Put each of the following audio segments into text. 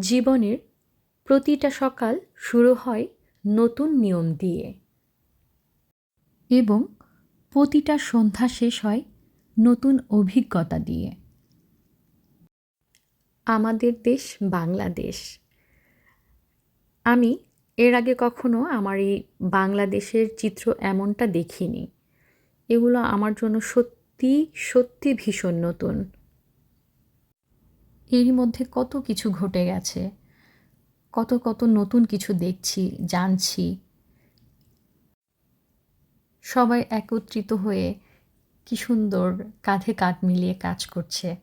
জীবনের প্রতিটা সকাল শুরু হয় নতুন নিয়ম দিয়ে। এবং প্রতিটা সন্ধ্যা শেষ হয় নতুন অভিজ্ঞতা দিয়ে। আমাদের দেশ বাংলাদেশ। আমি এর আগে কখনো আমার এই বাংলাদেশের চিত্র এমনটা দেখিনি। এগুলো আমার জন্য সত্যি সত্যি ভীষণ নতুন। এরই মধ্যে কত কিছু ঘটে গেছে। কত কত নতুন কিছু দেখছি, জানছি। সবাই একত্রিত হয়ে কি সুন্দর কাঁধে কাঁধ মিলিয়ে কাজ করছে।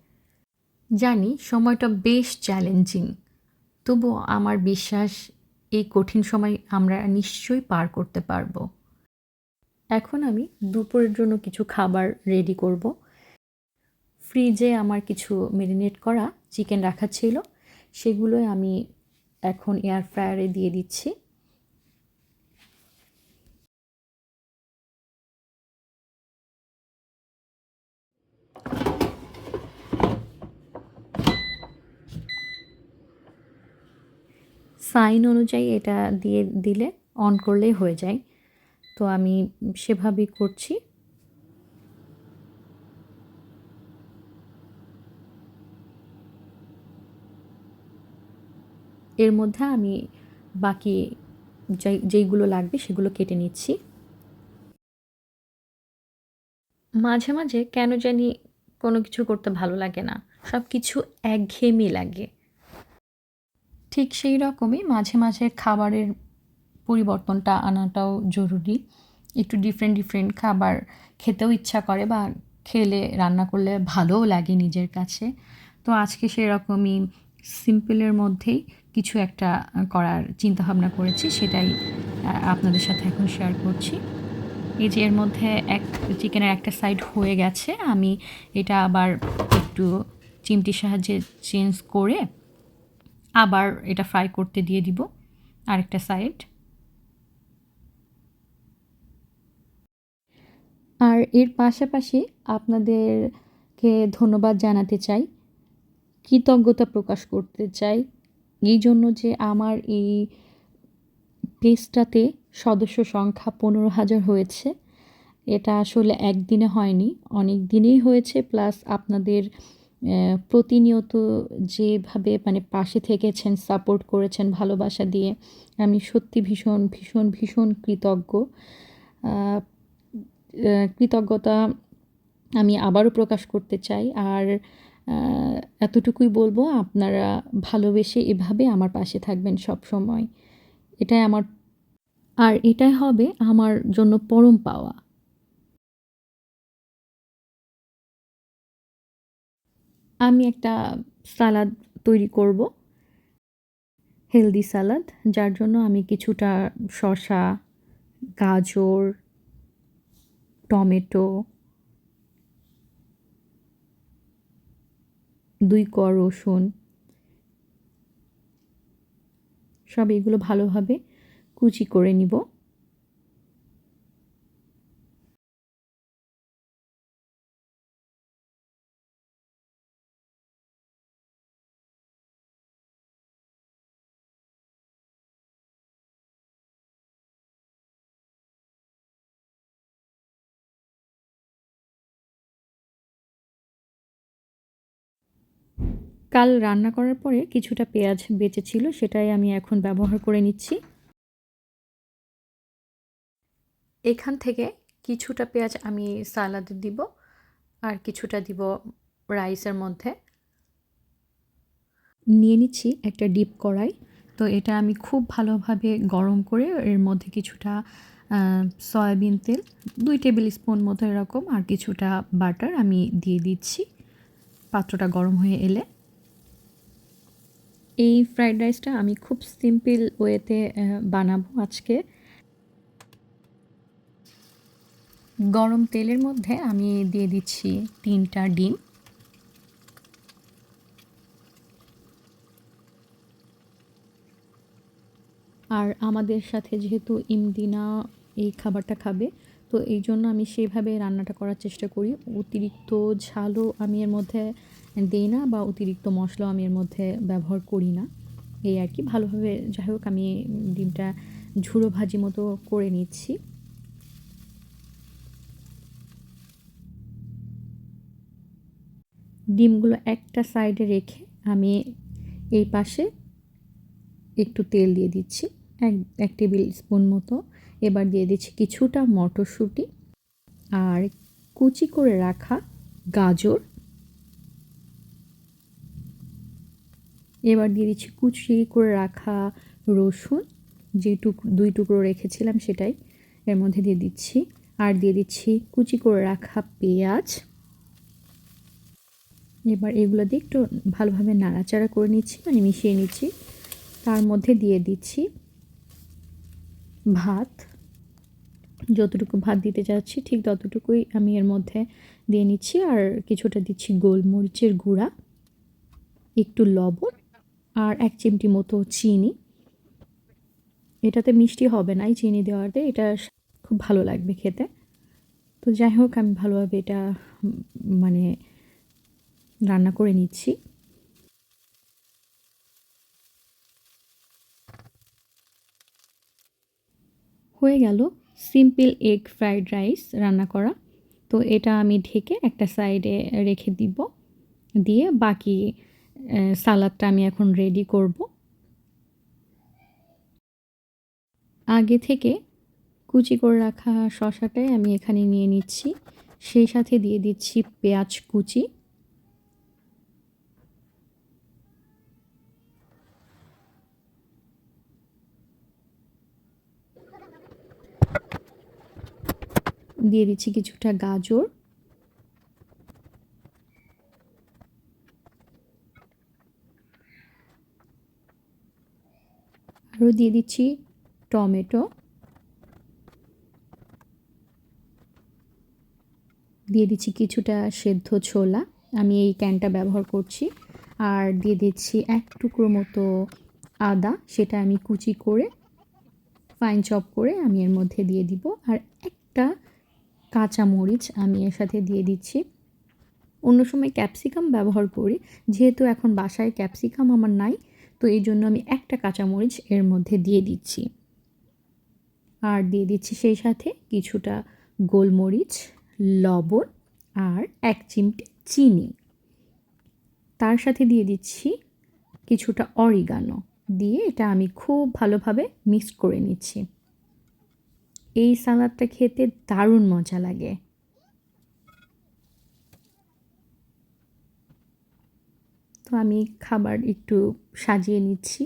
জানি সময়টা বেশ চ্যালেঞ্জিং তবুও আমার বিশ্বাস এই কঠিন সময় আমরা নিশ্চয়ই পার করতে পারব। এখন আমি দুপুরের জন্য কিছু খাবার রেডি করব। ফ্রিজে আমার কিছু মেরিনেট করা চিকেন রাখা ছিল, সেগুলোই আমি এখন এয়ার ফ্রায়ারে দিয়ে দিচ্ছি। সাইন অনুযায়ী এটা দিয়ে দিলে অন করলেই হয়ে যায়। তো আমি সেভাবেই করছি। এর মধ্যে আমি বাকি যেই, যেইগুলো লাগবে সেগুলো কেটে নিচ্ছি। মাঝে মাঝে কেন জানি কোনো কিছু করতে ভালো লাগে না সব কিছু একঘেয়েমি লাগে। ঠিক সেই রকমই মাঝে মাঝে খাবারের পরিবর্তনটা আনাটাও জরুরি। একটু ডিফারেন্ট ডিফারেন্ট খাবার খেতেও ইচ্ছা করে বা খেলে, রান্না করলে ভালোও লাগে নিজের কাছে। তো আজকে সেরকমই সিম্পলের মধ্যেই কিছু একটা করার চিন্তা ভাবনা করেছি, সেটাই আপনাদের সাথে এখন শেয়ার করছি। এই যে এর মধ্যে এক চিকেনের একটা সাইড হয়ে গেছে, আমি এটা আবার একটু চিমটির সাহায্যে চেঞ্জ করে আবার এটা ফ্রাই করতে দিয়ে দিব, আরেকটা সাইড আর এর পাশাপাশি আপনাদেরকে ধন্যবাদ জানাতে চাই, কৃতজ্ঞতা প্রকাশ করতে চাই এই জন্য যে আমার এই পেজটাতে সদস্য সংখ্যা পনেরো হাজার হয়েছে, এটা আসলে একদিনে হয়নি, অনেক দিনেই হয়েছে, প্লাস আপনাদের প্রতিনিয়ত যেভাবে মানে পাশে থেকেছেন, সাপোর্ট করেছেন ভালোবাসা দিয়ে, আমি সত্যি ভীষণ ভীষণ ভীষণ কৃতজ্ঞ। কৃতজ্ঞতা আমি আবারও প্রকাশ করতে চাই, আর এতটুকুই বলব, আপনারা ভালোবেসে এভাবে আমার পাশে থাকবেন সব সময় এটাই আমার, আর এটাই হবে আমার জন্য পরম পাওয়া। আমি একটা সালাদ তৈরি করব, হেলদি সালাদ, যার জন্য আমি কিছুটা শসা, গাজর, টমেটো দুই ক রসুন। সব এগুলো ভালোভাবে কুচি করে নিব। কাল রান্না করার পরে কিছুটা পেঁয়াজ বেঁচে ছিল, সেটাই আমি এখন ব্যবহার করে নিচ্ছি। এখান থেকে কিছুটা পেঁয়াজ আমি সালাদে দিব আর কিছুটা দিব রাইসের মধ্যে। নিয়ে নিচ্ছি একটা ডিপ কড়াই। তো এটা আমি খুব ভালোভাবে গরম করে এর মধ্যে কিছুটা সয়াবিন তেল, দুই টেবিল স্পুন মতো এরকম আর কিছুটা বাটার আমি দিয়ে দিচ্ছি। পাত্রটা গরম হয়ে এলে। এই ফ্রাইড রাইসটা আমি খুব সিম্পল ওয়েতে বানাবো আজকে। গরম তেলের মধ্যে আমি দিয়ে দিচ্ছি তিনটা ডিম। আর আমাদের সাথে যেহেতু ইমদিনা এই খাবারটা খাবে, তো এই জন্য আমি সেইভাবে রান্নাটা করার চেষ্টা করি। অতিরিক্ত ঝালও আমি এর মধ্যে দেই না বা অতিরিক্ত মশলাও আমি এর মধ্যে ব্যবহার করি না। এই আর কি, ভালোভাবে যাই হোক আমি ডিমটা ঝুড়ো ভাজি মতো করে নিচ্ছি। ডিমগুলো একটা সাইডে রেখে আমি এই পাশে একটু তেল দিয়ে দিচ্ছি, এক এক টেবিল স্পুন মতো। এবার দিয়ে দিচ্ছি কিছুটা মটরশুঁটি আর কুচি করে রাখা গাজর এবার দিয়ে দিচ্ছি কুচি করে রাখা রসুন, যে টুক, দুই টুকরো রেখেছিলাম সেটাই। এর মধ্যে দিয়ে দিচ্ছি, আর দিয়ে দিচ্ছি কুচি করে রাখা পেঁয়াজ। এবার এগুলো দিয়ে একটু ভালোভাবে নাড়াচাড়া করে নিচ্ছি মানে মিশিয়ে নিচ্ছি। তার মধ্যে দিয়ে দিচ্ছি ভাত। যতটুকু ভাত দিতে চাচ্ছি ঠিক ততটুকুই আমি এর মধ্যে দিয়ে নিচ্ছি, আর কিছুটা দিচ্ছি গোলমরিচের গুঁড়া, একটু লবণ আর এক চিমটি মতো চিনি। এটাতে মিষ্টি হবে না এই চিনি দেওয়াতে, এটা খুব ভালো লাগবে খেতে। তো যাই হোক, আমি ভালোভাবে এটা মানে রান্না করে নিচ্ছি। হয়ে গেল সিম্পল এগ ফ্রাইড রাইস রান্না করা। তো এটা আমি ঢেকে একটা সাইডে রেখে দিব। দিয়ে বাকি সালাদটা আমি এখন রেডি করব। আগে থেকে কুচি করে রাখা শশাটাই আমি এখানে নিয়ে নিচ্ছি। সেই সাথে দিয়ে দিচ্ছি পেঁয়াজ কুচি। দিয়ে দিচ্ছি কিছুটা গাজর। আরও দিয়ে দিচ্ছি টমেটো। দিয়ে দিচ্ছি কিছুটা সেদ্ধ ছোলা। আমি এই ক্যানটা ব্যবহার করছি। আর দিয়ে দিচ্ছি এক টুকরো মতো আদা, সেটা আমি কুচি করে ফাইন চপ করে আমি এর মধ্যে দিয়ে দিব। আর একটা কাঁচা মরিচ আমি এর সাথে দিয়ে দিচ্ছি। অন্য সময় ক্যাপসিকাম ব্যবহার করি, যেহেতু এখন বাসায় ক্যাপসিকাম আমার নাই তো এই জন্য আমি একটা কাঁচামরিচ এর মধ্যে দিয়ে দিচ্ছি। আর দিয়ে দিচ্ছি সেই সাথে কিছুটা গোলমরিচ, লবণ আর এক চিমটে চিনি। তার সাথে দিয়ে দিচ্ছি কিছুটা অরিগানো। দিয়ে এটা আমি খুব ভালোভাবে মিক্স করে নিচ্ছি। এই সালাদটা খেতে দারুণ মজা লাগে। তো আমি খাবার একটু সাজিয়ে নিচ্ছি।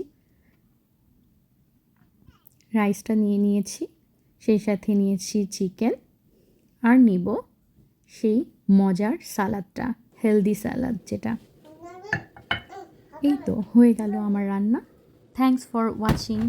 রাইসটা নিয়ে নিয়েছি, সেই সাথে নিয়েছি চিকেন আর নিব সেই মজার সালাদটা হেলদি সালাদ যেটা। এই তো, হয়ে গেল আমার রান্না। Thanks for watching